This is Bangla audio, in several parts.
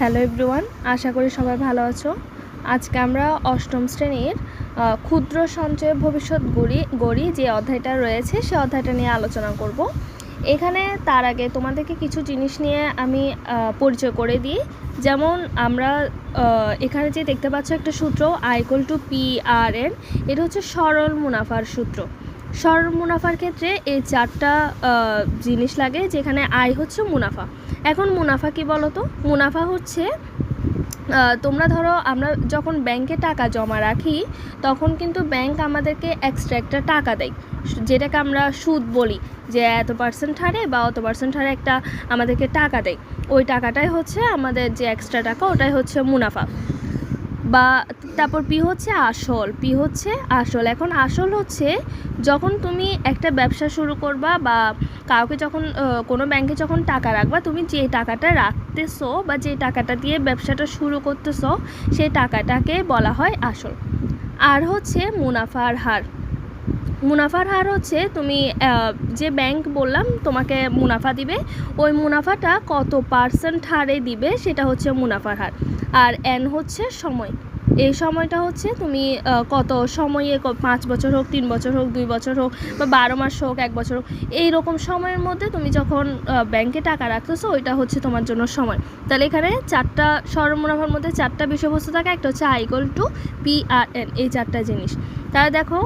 হ্যালো এভরিওয়ান, আশা করি সবাই ভালো আছো। আজকে আমরা অষ্টম শ্রেণির ক্ষুদ্র সঞ্চয় ভবিষ্যৎ গড়ি গড়ি যে অধ্যায়টা রয়েছে, সে অধ্যায়টা নিয়ে আলোচনা করব। এখানে তার আগে তোমাদেরকে কিছু জিনিস নিয়ে আমি পরিচয় করে দিই। যেমন আমরা এখানে যে দেখতে পাচ্ছ একটা সূত্র I equal to P R N এটা হচ্ছে সরল মুনাফার সূত্র। সরল মুনাফার ক্ষেত্রে এই চারটা জিনিস লাগে, যেখানে আয় হচ্ছে মুনাফা। এখন মুনাফা কি বলো তো মুনাফা হচ্ছে তোমরা ধরো আমরা যখন ব্যাংকে টাকা জমা রাখি, তখন কিন্তু ব্যাংক আমাদেরকে এক্সট্রা একটা টাকা দেয়। যেটাকে আমরা সুদ বলি, যে এত পার্সেন্ট হারে বা অত পার্সেন্ট হারে একটা আমাদেরকে টাকা দেয়। ওই টাকাটাই হচ্ছে আমাদের যে এক্সট্রা টাকা, ওটাই হচ্ছে মুনাফা। বা তারপর পি হচ্ছে আসল, পি হচ্ছে আসল। এখন আসল হচ্ছে যখন তুমি একটা ব্যবসা শুরু করবা বা কাউকে যখন কোনো ব্যাংকে যখন টাকা রাখবা, তুমি যে টাকাটা রাখতেছো বা যে টাকাটা দিয়ে ব্যবসাটা শুরু করতেছো, সেই টাকাটাকে বলা হয় আসল। আর হচ্ছে মুনাফার হার। মুনাফার হার হচ্ছে তুমি যে ব্যাংক বললাম তোমাকে মুনাফা দিবে, ওই মুনাফাটা কত পার্সেন্ট হারে দিবে সেটা হচ্ছে মুনাফার হার। আর এন হচ্ছে সময়। এই সময়টা হচ্ছে তুমি কত সময়ে পাঁচ বছর হোক, তিন বছর হোক, দুই বছর হোক বা বারো মাস হোক, এক বছর হোক, এই রকম সময়ের মধ্যে তুমি যখন ব্যাংকে টাকা রাখতেছো, ওইটা হচ্ছে তোমার জন্য সময়। তাহলে এখানে চারটা সরল মুনাফার মধ্যে চারটা বিষয়বস্তু থাকে, একটা হচ্ছে I equal to P R N এই চারটা জিনিস। তাহলে দেখো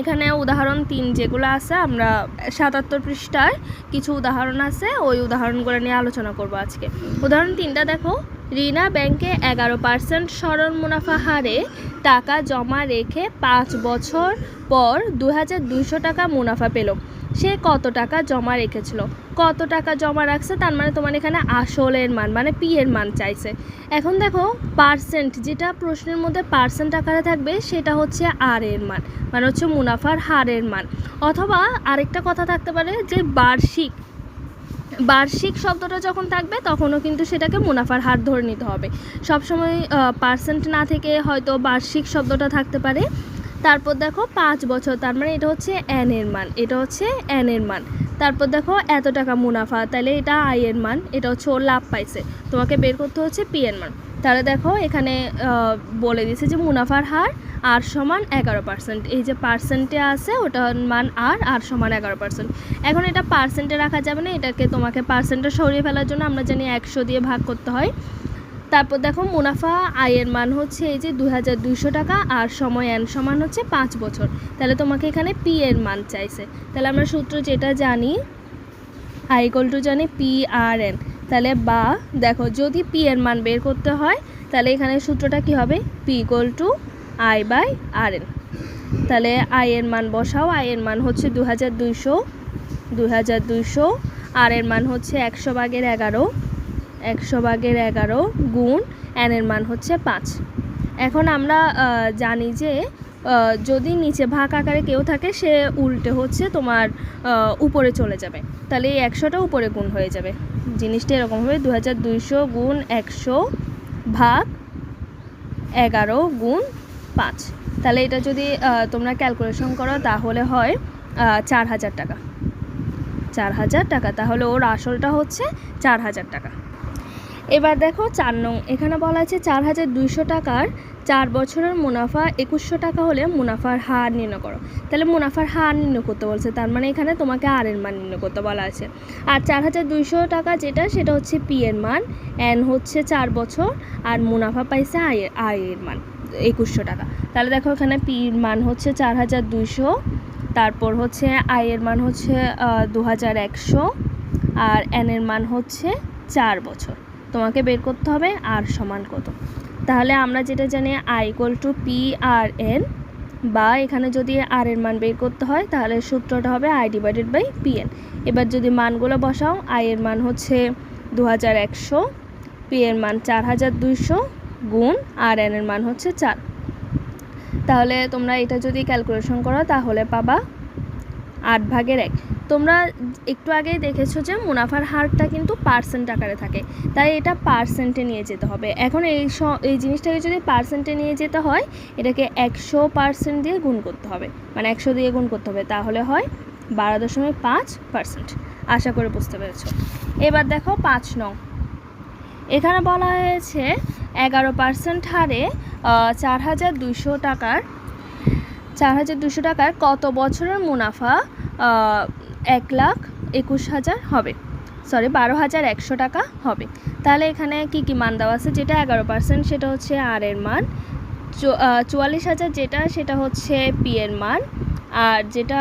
এখানে উদাহরণ তিন যেগুলো আছে, আমরা সাতাত্তর পৃষ্ঠায় কিছু উদাহরণ আছে, ওই উদাহরণগুলো নিয়ে আলোচনা করব আজকে। উদাহরণ তিনটা দেখো। রিনা ব্যাংকে এগারো পার্সেন্ট সরল মুনাফা হারে টাকা জমা রেখে পাঁচ বছর পর দু হাজার দুইশো টাকা মুনাফা পেল। সে কত টাকা জমা রেখেছিল? কত টাকা জমা রাখছে? তার মানে তোমার এখানে আসলের মান মানে পি এর মান চাইছে। এখন দেখো, পার্সেন্ট যেটা প্রশ্নের মধ্যে পার্সেন্ট আকারে থাকবে, সেটা হচ্ছে আর এর মান মানে হচ্ছে মুনাফার হারের মান। অথবা আরেকটা কথা থাকতে পারে যে বার্ষিক বার্ষিক শব্দটা যখন থাকবে, তখনও কিন্তু সেটাকে মুনাফার হার ধরে নিতে হবে। সবসময় পার্সেন্ট না থেকে হয়তো বার্ষিক শব্দটা থাকতে পারে। তারপর দেখো পাঁচ বছর, তার মানে এটা হচ্ছে এর মান, এটা হচ্ছে এর মান। তারপর দেখো এত টাকা মুনাফা, তাহলে এটা আই এর মান, এটা হচ্ছে ওর লাভ পাইছে। তোমাকে বের করতে হচ্ছে পি এর মান। তাহলে দেখো এখানে বলে দিয়েছে যে মুনাফার হার আর সমান এগারো পার্সেন্ট এই যে পার্সেন্টে আছে, ওটার মান আর আর সমান এগারো পার্সেন্ট এখন এটা পার্সেন্টে রাখা যাবে না, এটাকে তোমাকে পার্সেন্টে সরিয়ে ফেলার জন্য আমরা জানি একশো দিয়ে ভাগ করতে হয়। তারপর দেখো মুনাফা আয়ের মান হচ্ছে এই যে দুই হাজার দুইশো টাকা আর সময় এন সমান হচ্ছে পাঁচ বছর। তাহলে তোমাকে এখানে পি এর মান চাইছে। তাহলে আমরা সূত্র যেটা জানি, আই ইকল টু জানি পি আর এন। তাহলে বা, দেখো যদি পি এর মান বের করতে হয়, তাহলে এখানে সূত্রটা কি হবে? P equal to I by R N. তাহলে আই এর মান বসাও, আই এর মান হচ্ছে দু হাজার দুইশো দু হাজার দুইশো, আর এর মান হচ্ছে একশো ভাগের এগারো। একশো ভাগের এগারো গুণ এর মান হচ্ছে পাঁচ। এখন আমরা জানি যে যদি নিচে ভাগ আকারে কেউ থাকে, সে উল্টে হচ্ছে তোমার উপরে চলে যাবে। তাহলে এই একশোটা উপরে গুণ হয়ে যাবে। জিনিসটা এরকম হবে দু হাজার দুইশো গুণ একশো ভাগ এগারো গুণ পাঁচ। তাহলে এটা যদি তোমরা ক্যালকুলেশন করো, তাহলে হয় চার হাজার টাকা। চার হাজার টাকা, তাহলে ওর আসলটা হচ্ছে চার হাজার টাকা। এবার দেখো চার নং, এখানে বলা আছে চার হাজার দুইশো টাকার চার বছরের মুনাফা, একুশশো টাকা হলে মুনাফার হার নির্ণয় করো। তাহলে মুনাফার হার নির্ণয় করতে বলছে, তার মানে এখানে তোমাকে আর এর মান নির্ণয় করতে বলা আছে। আর চার হাজার দুইশো টাকা যেটা, সেটা হচ্ছে পি এর মান, এন হচ্ছে চার বছর, আর মুনাফা পাইছে আয়ের আয়ের মান, একুশশো টাকা। তাহলে দেখো এখানে পি এর মান হচ্ছে চার হাজার দুইশো, তারপর হচ্ছে আয়ের মান হচ্ছে দু হাজার একশো, আর এন এর মান হচ্ছে চার বছর। তোমাকে বের করতে হবে আর সমান কত। তাহলে আমরা যেটা জানি I equal to P R N বা এখানে যদি আর এর মান বের করতে হয়, তাহলে সূত্রটা হবে I divided by P N এবার যদি মানগুলো বসাও আই এর মান হচ্ছে দু হাজার একশো পি এর মান চার হাজার দুইশো গুণ আর এন এর মান হচ্ছে চার। তাহলে তোমরা এটা যদি ক্যালকুলেশন করো, তাহলে পাবা আট ভাগের এক। তোমরা একটু আগেই দেখেছ যে মুনাফার হারটা কিন্তু পার্সেন্ট আকারে থাকে। তাই এটা পার্সেন্টে নিয়ে যেতে হবে। এখন এই স- এই জিনিসটাকে যদি পার্সেন্টে নিয়ে যেতে হয়, এটাকে একশো পার্সেন্ট দিয়ে গুণ করতে হবে। মানে একশো দিয়ে গুণ করতে হবে। তাহলে হয় বারো দশমিক পাঁচ পার্সেন্ট আশা করে বুঝতে পেরেছ। এবার দেখো পাঁচ নং। এখানে বলা হয়েছে এগারো পার্সেন্ট হারে চার হাজার দুইশো টাকার, চার হাজার দুশো টাকার কত বছরের মুনাফা এক লাখ একুশ হাজার হবে। সরি বারো হাজার একশো টাকা হবে। তাহলে এখানে কি কি মান দেওয়া আছে? যেটা এগারো পার্সেন্ট সেটা হচ্ছে আর এর মান। চুয়াল্লিশ হাজার যেটা, সেটা হচ্ছে পি এর মান। আর যেটা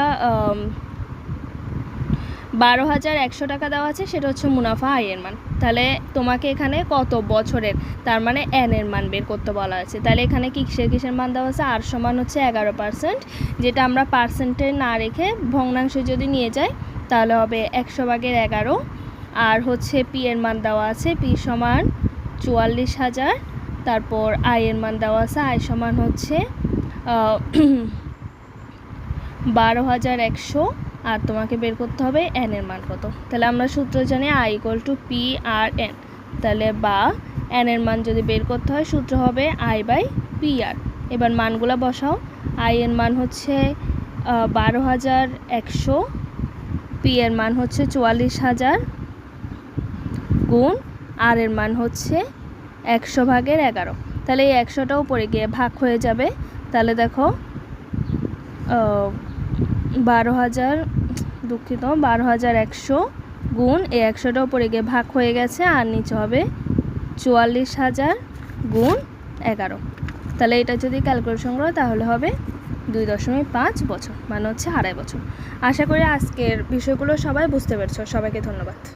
বারো হাজার একশো টাকা দেওয়া আছে, সেটা হচ্ছে মুনাফা আয়ের মান। তাহলে তোমাকে এখানে কত বছরের, তার মানে এন এর মান বের করতে বলা আছে তাহলে এখানে কিসের কিসের মান দেওয়া আছে? আর সমান হচ্ছে এগারো পার্সেন্ট যেটা আমরা পার্সেন্টে না রেখে ভগ্নাংশে যদি নিয়ে যাই, তাহলে হবে একশো ভাগের এগারো। আর হচ্ছে পি এর মান দেওয়া আছে, পি সমান চুয়াল্লিশ হাজার, তারপর আই এর মান দেওয়া আছে, আই সমান হচ্ছে বারো হাজার একশো। আর তোমাকে বের করতে হবে এন এর মান কত? তাহলে আমরা সূত্র জানি I equal to P R N তাহলে বা এন এর মান যদি বের করতে হয়, সূত্র হবে আই বাই পি আর এবার মানগুলো বসাও। আই এর মান হচ্ছে বারো হাজার একশো। পি এর মান হচ্ছে চুয়াল্লিশ হাজার গুণ আর এর মান হচ্ছে একশো ভাগের এগারো। তাহলে এই একশোটা উপরে গিয়ে ভাগ হয়ে যাবে। তাহলে দেখো বারো হাজার দুঃখিত বারো হাজার একশো গুণ, এই একশোটা উপরে গিয়ে ভাগ হয়ে গেছে, আর নিচে হবে চুয়াল্লিশ হাজার গুণ এগারো। তাহলে এটা যদি ক্যালকুলেশন করো, তাহলে হবে দুই দশমিক পাঁচ বছর মানে হচ্ছে আড়াই বছর। আশা করি আজকের বিষয়গুলো সবাই বুঝতে পেরেছ। সবাইকে ধন্যবাদ।